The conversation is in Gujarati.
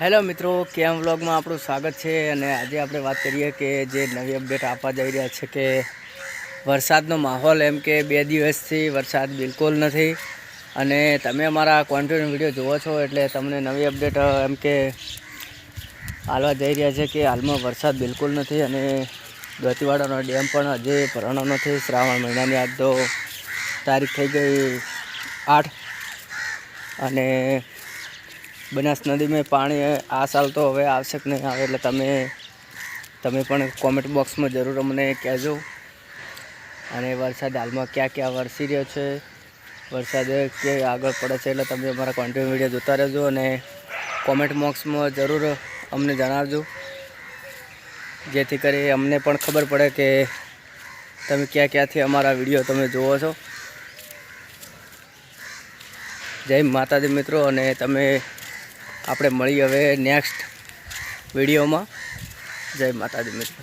હેલો મિત્રો, કેમ વ્લોગમાં આપણું સ્વાગત છે અને આજે આપણે વાત કરીએ કે જે નવી અપડેટ આપવા જઈ રહ્યા છે કે વરસાદનો માહોલ એમ કે બે દિવસથી વરસાદ બિલકુલ નથી. અને તમે અમારા કોન્ટિન્યુ વીડિયો જુઓ છો એટલે તમને નવી અપડેટ એમ કે હાલવા જઈ રહ્યા છે કે હાલમાં વરસાદ બિલકુલ નથી અને દોતીવાડાનો ડેમ પણ હજી ભરાણો નથી. શ્રાવણ મહિનાની આજ તો તારીખ થઈ ગઈ આઠ અને બનાસ નદીમાં પાણી આ સાલ તો હવે આવશે કે નહીં આવે એટલે તમે તમે પણ કોમેન્ટ બોક્સમાં જરૂર અમને કહેજો. અને વરસાદ હાલમાં ક્યાં ક્યાં વરસી રહ્યો છે, વરસાદ કે આગળ પડે છે એટલે તમે અમારા કોન્ટિન્યુ વીડિયો જોતા રહેજો અને કોમેન્ટ બોક્સમાં જરૂર અમને જણાવજો. જેથી કરી અમને પણ ખબર પડે કે તમે ક્યાં ક્યાંથી અમારા વીડિયો તમે જુઓ છો. જય માતાજી મિત્રો, અને તમે આપણે મળી હવે નેક્સ્ટ વિડીયોમાં. જય માતાજી મિત્રો.